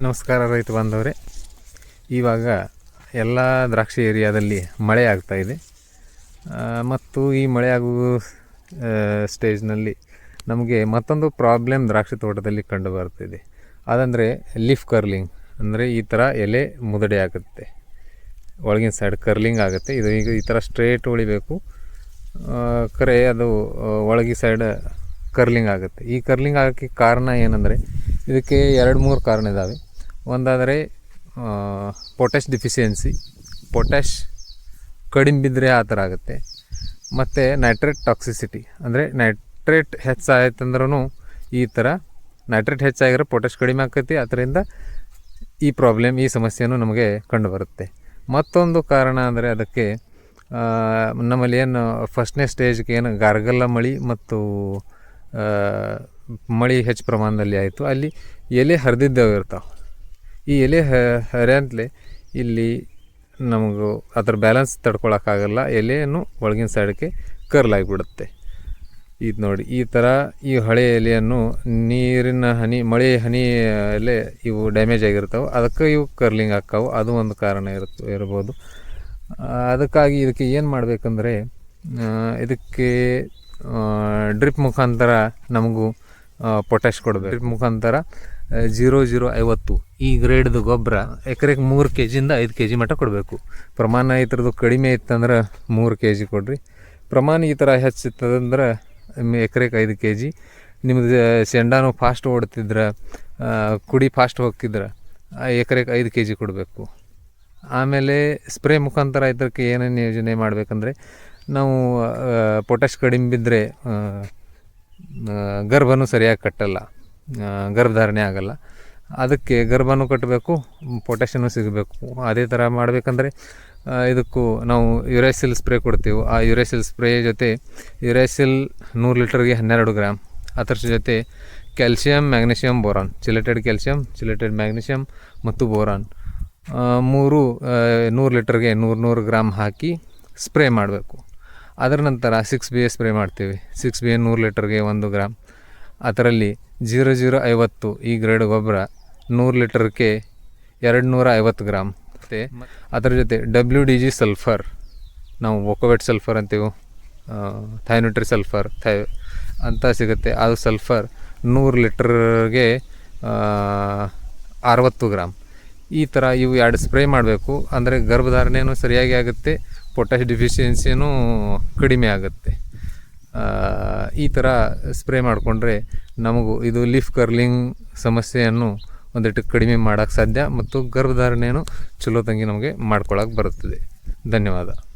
ನಮಸ್ಕಾರ ರೈತ ಬಾಂಧವರೇ. ಇವಾಗ ಎಲ್ಲ ದ್ರಾಕ್ಷಿ ಏರಿಯಾದಲ್ಲಿ ಮಳೆ ಆಗ್ತಾ ಇದೆ. ಆ, ಮತ್ತು ಈ ಮಳೆ ಆಗುವ ಸ್ಟೇಜ್ನಲ್ಲಿ ನಮಗೆ ಮತ್ತೊಂದು ಪ್ರಾಬ್ಲಮ್ ದ್ರಾಕ್ಷಿ ತೋಟದಲ್ಲಿ ಕಂಡು ಬರ್ತಿದೆ. ಅದಂದರೆ ಲೀಫ್ ಕರ್ಲಿಂಗ್ ಅಂದರೆ ಈ ಥರ ಎಲೆ ಮುದಡೆ ಆಗುತ್ತೆ. ಒಳಗಿನ ಸೈಡ್ ಕರ್ಲಿಂಗ್ ಆಗುತ್ತೆ. ಇದು ಈಗ ಈ ಥರ ಸ್ಟ್ರೇಟ್ ಉಳಿಬೇಕು. ಕರೆ ಅದು ಒಳಗಿನ ಒಳಗಿ ಸೈಡ್ ಕರ್ಲಿಂಗ್ ಆಗುತ್ತೆ. ಈ ಕರ್ಲಿಂಗ್ ಆಗೋಕ್ಕೆ ಕಾರಣ ಏನಂದರೆ ಇದಕ್ಕೆ ಎರಡು ಮೂರು ಕಾರಣ ಇದ್ದಾವೆ ಒಂದಾದರೆ ಪೊಟ್ಯಾಶ್ ಡಿಫಿಷಿಯನ್ಸಿ ಪೊಟ್ಯಾಶ್ ಕಡಿಮೆ ಬಿದ್ದರೆ ಆ ಥರ ಆಗುತ್ತೆ. ಮತ್ತು ನೈಟ್ರೇಟ್ ಟಾಕ್ಸಿಸಿಟಿ ಅಂದರೆ ನೈಟ್ರೇಟ್ ಹೆಚ್ಚಾಯ್ತಂದ್ರೂ ಈ ಥರ ನೈಟ್ರೇಟ್ ಹೆಚ್ಚಾಗಿರೋ ಪೊಟ್ಯಾಶ್ ಕಡಿಮೆ ಆಕೈತಿ. ಅದರಿಂದ ಈ ಪ್ರಾಬ್ಲಮ್ ಈ ಸಮಸ್ಯೆನೂ ನಮಗೆ ಕಂಡುಬರುತ್ತೆ. ಮತ್ತೊಂದು ಕಾರಣ ಅಂದರೆ ಅದಕ್ಕೆ ನಮ್ಮಲ್ಲಿ ಏನು ಫಸ್ಟ್ನೇ ಸ್ಟೇಜ್ಗೆ ಏನು ಗಾರ್ಗಲ್ಲ ಮಳಿ ಮತ್ತು ಮಳೆ ಹೆಚ್ಚು ಪ್ರಮಾಣದಲ್ಲಿ ಆಯಿತು. ಅಲ್ಲಿ ಎಲೆ ಹರಿದಿದ್ದೇವೆ ಇರ್ತಾವೆ. ಈ ಎಲೆ ಹರಿಯಂತಲೆ ಇಲ್ಲಿ ನಮಗೂ ಅದರ ಬ್ಯಾಲೆನ್ಸ್ ತಡ್ಕೊಳಕ್ಕಾಗಲ್ಲ. ಎಲೆಯನ್ನು ಒಳಗಿನ ಸೈಡ್ಗೆ ಕರ್ಲಾಗಿಬಿಡುತ್ತೆ. ಇದು ನೋಡಿ, ಈ ಥರ ಈ ಹಳೆ ಎಲೆಯನ್ನು ನೀರಿನ ಹನಿ, ಮಳೆ ಹನಿ ಎಲೆ ಇವು ಡ್ಯಾಮೇಜ್ ಆಗಿರ್ತಾವೆ. ಅದಕ್ಕೆ ಇವು ಕರ್ಲಿಂಗ್ ಆಕ್ಕಾವು ಅದು ಒಂದು ಕಾರಣ ಇರುತ್ತೆ ಇರ್ಬೋದು. ಅದಕ್ಕಾಗಿ ಇದಕ್ಕೆ ಏನು ಮಾಡಬೇಕಂದ್ರೆ ಇದಕ್ಕೆ ಡ್ರಿಪ್ ಮುಖಾಂತರ ನಮಗೂ ಪೊಟ್ಯಾಶ್ ಕೊಡಬೇಕು. ಡ್ರಿಪ್ ಮುಖಾಂತರ ಜೀರೋ ಜೀರೋ ಐವತ್ತು ಈ ಗ್ರೇಡ್ದು ಗೊಬ್ಬರ ಎಕರೆಗೆ ಮೂರು ಕೆ ಜಿಯಿಂದ ಐದು ಕೆ ಜಿ ಮಟ್ಟ ಕೊಡಬೇಕು. ಪ್ರಮಾಣ ಈ ಥರದ್ದು ಕಡಿಮೆ ಇತ್ತಂದ್ರೆ ಮೂರು ಕೆ ಜಿ ಕೊಡ್ರಿ. ಪ್ರಮಾಣ ಈ ಥರ ಹೆಚ್ಚಿತ್ತಂದ್ರೆ ಎಕರೆಗೆ ಐದು ಕೆ ಜಿ ನಿಮ್ಮದು ಸೆಂಡಾನು ಫಾಸ್ಟ್ ಓಡ್ತಿದ್ರೆ ಕುಡಿ ಫಾಸ್ಟ್ ಹೋಗ್ತಿದ್ರೆ ಎಕರೆಗೆ ಐದು ಕೆ ಜಿ ಕೊಡಬೇಕು. ಆಮೇಲೆ ಸ್ಪ್ರೇ ಮುಖಾಂತರ ಇದಕ್ಕೆ ಏನೇನು ಯೋಜನೆ ಮಾಡಬೇಕಂದ್ರೆ ನಾವು ಪೊಟ್ಯಾಶ್ ಕಡಿಮೆ ಬಿದ್ದರೆ ಗರ್ಭನೂ ಸರಿಯಾಗಿ ಕಟ್ಟಲ್ಲ. ಗರ್ಭಧಾರಣೆ ಆಗಲ್ಲ. ಅದಕ್ಕೆ ಗರ್ಭನೂ ಕಟ್ಟಬೇಕು ಪೊಟ್ಯಾಷನು ಸಿಗಬೇಕು. ಅದೇ ಥರ ಮಾಡಬೇಕಂದ್ರೆ ಇದಕ್ಕೂ ನಾವು ಯುರೇಸಿಲ್ ಸ್ಪ್ರೇ ಕೊಡ್ತೀವಿ. ಆ ಯುರೇಸಿಲ್ ಸ್ಪ್ರೇ ಜೊತೆ ಯುರೇಸಿಲ್ ನೂರು ಲೀಟರ್ಗೆ ಹನ್ನೆರಡು ಗ್ರಾಮ್ ಅದರ ಜೊತೆ calcium magnesium boron. Chelated calcium, chelated magnesium ಮತ್ತು ಬೋರಾನ್. ಮೂರು ನೂರು ಲೀಟರ್ಗೆ ನೂರು ನೂರು ಗ್ರಾಮ್ ಹಾಕಿ ಸ್ಪ್ರೇ ಮಾಡಬೇಕು. ಅದರ ನಂತರ ಸಿಕ್ಸ್ ಬಿ ಎ ಸ್ಪ್ರೇ ಮಾಡ್ತೀವಿ. ಸಿಕ್ಸ್ ಬಿ ಎ ನೂರು ಲೀಟರ್ಗೆ ಒಂದು ಗ್ರಾಮ್ ಅದರಲ್ಲಿ ಜೀರೋ ಜೀರೋ ಐವತ್ತು ಈ ಗ್ರೇಡ್ ಗೊಬ್ಬರ ನೂರು ಲೀಟರ್ಗೆ ಎರಡು ನೂರ ಐವತ್ತು ಗ್ರಾಮ್ ಮತ್ತು ಅದರ ಜೊತೆ ಡಬ್ಲ್ಯೂ ಡಿ ಜಿ ಸಲ್ಫರ್ ನಾವು ಒಕೋವೆಟ್ ಸಲ್ಫರ್ ಅಂತೀವಿ. ಥೈನ್ಯೂಟ್ರಿ ಸಲ್ಫರ್ ಥೈ ಅಂತ ಸಿಗುತ್ತೆ. ಅದು ಸಲ್ಫರ್ ನೂರು ಲೀಟರ್ಗೆ ಅರವತ್ತು ಗ್ರಾಮ್ ಈ ಥರ ಇವು ಎರಡು ಸ್ಪ್ರೇ ಮಾಡಬೇಕು. ಅಂದರೆ ಗರ್ಭಧಾರಣೆಯೂ ಸರಿಯಾಗಿ ಆಗುತ್ತೆ, ಪೊಟ್ಯಾಶ್ ಡಿಫಿಷಿಯನ್ಸಿನೂ ಕಡಿಮೆ ಆಗುತ್ತೆ. ಈ ಥರ ಸ್ಪ್ರೇ ಮಾಡಿಕೊಂಡ್ರೆ ನಮಗೂ ಇದು ಲೀಫ್ ಕರ್ಲಿಂಗ್ ಸಮಸ್ಯೆಯನ್ನು ಒಂದಿಟ್ಟು ಕಡಿಮೆ ಮಾಡೋಕ್ಕೆ ಸಾಧ್ಯ ಮತ್ತು ಗರ್ಭಧಾರಣೆಯನ್ನು ಚಲೋ ತಂಗಿ ನಮಗೆ ಮಾಡ್ಕೊಳ್ಳೋಕೆ ಬರುತ್ತದೆ. ಧನ್ಯವಾದ.